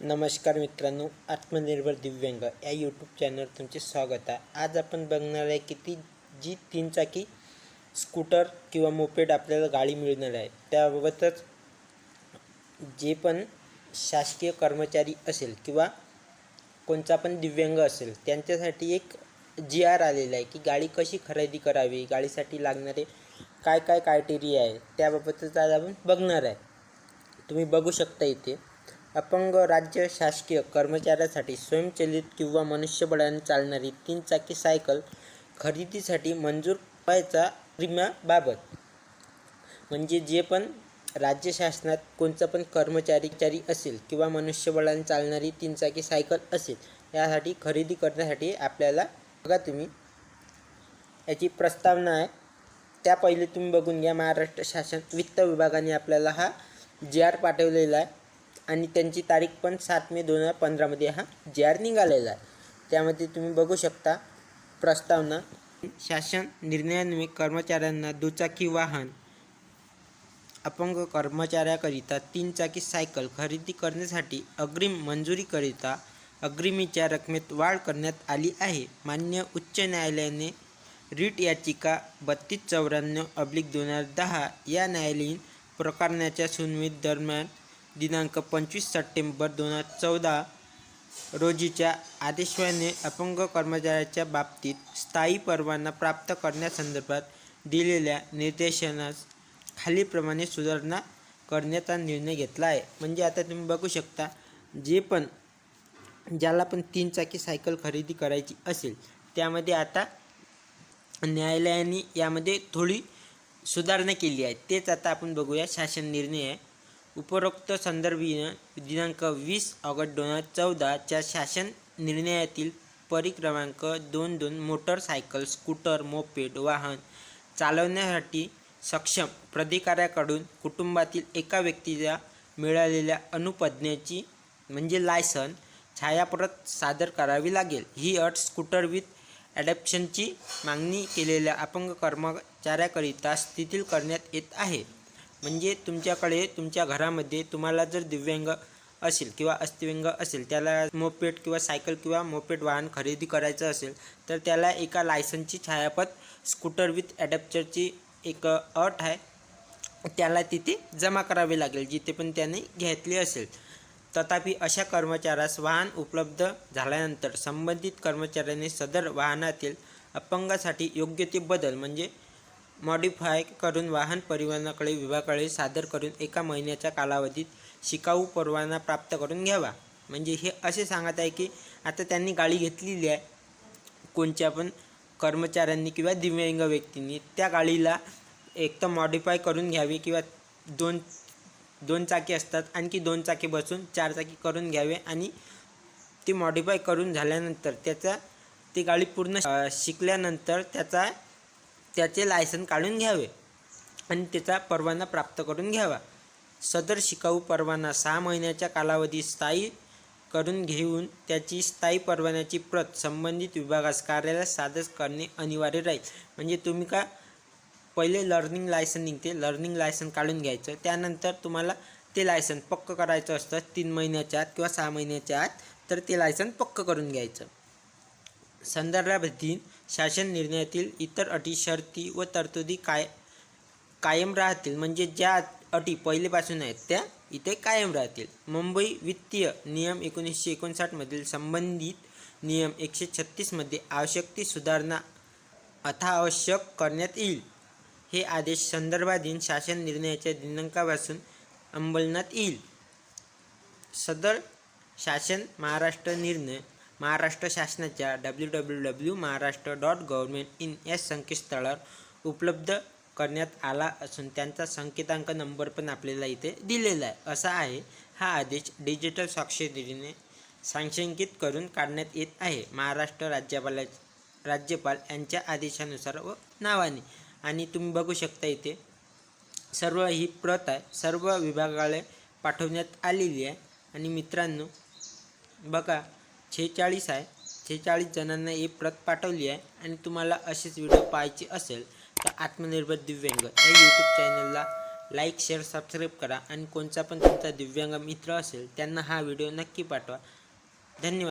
नमस्कार मित्रांनो आत्मनिर्भर दिव्यांग या यूट्यूब चॅनलवर तुमचे स्वागत आहे. आज आपण बघणार आहे की ती जी तीन चाकी स्कूटर किंवा मोपेड आपल्याला गाडी मिळणार आहे त्याबाबतच जे पण शासकीय कर्मचारी असेल किंवा कोणता पण दिव्यांग असेल त्यांच्यासाठी एक जी आर आलेला आहे की गाडी कशी खरेदी करावी गाडीसाठी लागणारे काय काय क्रायटेरिया आहे त्याबाबतच आज आपण बघणार आहे. तुम्ही बघू शकता इथे. अपंग राज्य शासकीय कर्मचाऱ्यासाठी स्वयंचलित किंवा मनुष्यबळाने चालणारी तीन चाकी सायकल खरेदीसाठी मंजूर व्हायचा विम्याबाबत म्हणजे जे पण राज्य शासनात कोणचा पण कर्मचारीचारी असेल किंवा मनुष्यबळाने चालणारी तीन चाकी सायकल असेल यासाठी खरेदी करण्यासाठी आपल्याला बघा तुम्ही. याची प्रस्तावना आहे. त्या पहिले तुम्ही बघून घ्या. महाराष्ट्र शासन वित्त विभागाने आपल्याला हा जी आर पाठवलेला आहे. आणि त्यांची तारीख पण सात मे दोन हजार पंधरामध्ये. हा जे आर निघालेला आहे. त्यामध्ये तुम्ही बघू शकता प्रस्तावना. शासन निर्णयान्वये कर्मचाऱ्यांना दुचाकी वाहन अपंग कर्मचाऱ्याकरिता तीन चाकी सायकल खरेदी करण्यासाठी अग्रिम मंजुरीकरिता अग्रिमीच्या रकमेत वाढ करण्यात आली आहे. मान्य उच्च न्यायालयाने रीट याचिका बत्तीस चौऱ्याण्णव अब्लिक दोन हजार दहा या न्यायालयीन प्रकरणाच्या सुनावणी दरम्यान दिनांक पंचवीस सप्टेंबर दोन हजार चौदा रोजीच्या आदेशाने अपंग कर्मचाऱ्याच्या बाबतीत स्थायी परवाना प्राप्त करण्यासंदर्भात दिलेल्या निर्देशनास खालीलप्रमाणे सुधारणा करण्याचा निर्णय घेतला आहे. म्हणजे आता तुम्ही बघू शकता जे पण ज्याला पण तीन चाकी सायकल खरेदी करायची असेल त्यामध्ये आता न्यायालयाने यामध्ये थोडी सुधारणा केली आहे. तेच आता आपण बघूया शासन निर्णय आहे. उपरोक्त संदर्भीनं दिनांक वीस ऑगस्ट दोन हजार चौदाच्या शासन निर्णयातील परिक्रमांक दोन दोन मोटरसायकल स्कूटर मोपेड वाहन चालवण्यासाठी सक्षम प्राधिकाऱ्याकडून कुटुंबातील एका व्यक्तीला मिळालेल्या अनुपज्ञेची म्हणजे लायसन छायाप्रत सादर करावी लागेल. ही अट स्कूटर विथ ॲडॅप्शनची मागणी केलेल्या अपंग कर्मचाऱ्याकरिता स्थितील करण्यात येत आहे. म्हणजे तुमच्याकडे तुमच्या घरामध्ये तुम्हाला जर दिव्यांग असेल किंवा अस्थिव्यंग असेल त्याला मोपेट किंवा सायकल किंवा मोपेट वाहन खरेदी करायचं असेल तर त्याला एका लायसनची छायापत स्कूटर विथ ॲडॅप्टरची एक अट आहे. त्याला तिथे जमा करावे लागेल जिथे पण त्याने घेतली असेल. तथापि अशा कर्मचाऱ्यास वाहन उपलब्ध झाल्यानंतर संबंधित कर्मचाऱ्याने सदर वाहनातील अपंगासाठी योग्य ते बदल म्हणजे मॉडिफाय करून वाहन परिवहनाकडे विभागाकडे सादर करून एका महिन्याच्या कालावधीत शिकाऊ परवाना प्राप्त करून घ्यावा. म्हणजे हे असे सांगत आहे की आता त्यांनी गाडी घेतलेली आहे. कोणत्या पण कर्मचाऱ्यांनी किंवा दिव्यांग व्यक्तींनी त्या गाडीला एक तर मॉडिफाय करून घ्यावी किंवा दोन दोन चाकी असतात. आणखी दोन चाकी बसून चार चाकी करून घ्यावे आणि ती मॉडिफाय करून झाल्यानंतर त्याचा ती गाडी पूर्ण शिकल्यानंतर त्याचा त्याचे लायसन काढून घ्यावे आणि त्याचा परवाना प्राप्त करून घ्यावा. सदर शिकाऊ परवाना सहा महिन्याच्या कालावधीत स्थायी करून घेऊन त्याची स्थायी परवान्याची प्रत संबंधित विभागास कार्यालयात सादर करणे अनिवार्य राहील. म्हणजे तुम्ही का पहिले लर्निंग लायसन निघते लर्निंग लायसन काढून घ्यायचं त्यानंतर तुम्हाला ते लायसन पक्क करायचं असतं तीन महिन्याच्या आत किंवा सहा महिन्याच्या आत तर ते लायसन पक्क करून घ्यायचं. संदर्भातील शासन निर्णयातील इतर अटी शर्ती व तरतुदी काय कायम राहतील म्हणजे ज्या अटी पहिलेपासून आहेत त्या इथे कायम राहतील. मुंबई वित्तीय नियम एकोणीसशे एकोणसाठमधील संबंधित नियम एकशे छत्तीसमध्ये आवश्यक ती सुधारणा अथावश्यक करण्यात येईल. हे आदेश संदर्भाधीन शासन निर्णयाच्या दिनांकापासून अंमलनात येईल. सदर शासन महाराष्ट्र निर्णय महाराष्ट्र शासनाच्या W W W Maharashtra dot government in या संकेतस्थळावर उपलब्ध करण्यात आला असून त्यांचा संकेतांक नंबर पण आपल्याला इथे दिलेला आहे. असा आहे हा आदेश डिजिटल स्वाक्षरीने सांशंकित करून काढण्यात येत आहे. महाराष्ट्र राज्यपाला राज्यपाल यांच्या आदेशानुसार व नावाने. आणि तुम्ही बघू शकता इथे सर्व ही प्रत आहे. सर्व विभागाला पाठवण्यात आलेली आहे. आणि मित्रांनो बघा छेचाळीस आहे. छेचाळीस जणांना ही प्रत पाठवली आहे आणि तुम्हाला असेच व्हिडिओ पाहायचे असेल तर आत्मनिर्भर दिव्यांग या यूट्यूब चॅनलला लाईक शेअर सबस्क्राईब करा. आणि कोणचा पण तुमचा दिव्यांग मित्र असेल त्यांना हा व्हिडिओ नक्की पाठवा. धन्यवाद.